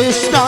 está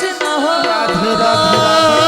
Krishna हो। Radhe Radhe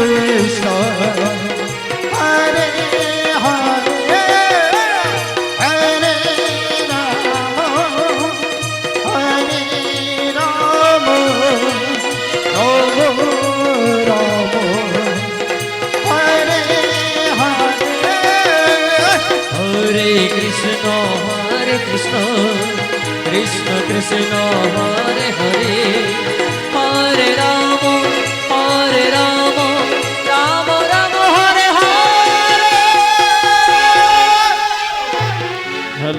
Krishna Hare Krishna Krishna Krishna Hare Hare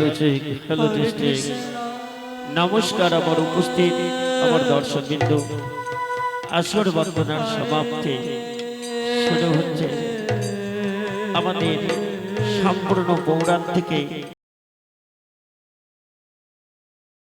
hello নমস্কার আমার উপস্থিত, আমার দর্শক বিন্দু আসর বন্দনার সমাপ্তি শুরু হচ্ছে। আমাদের সম্পূর্ণ পৌরাণ থেকে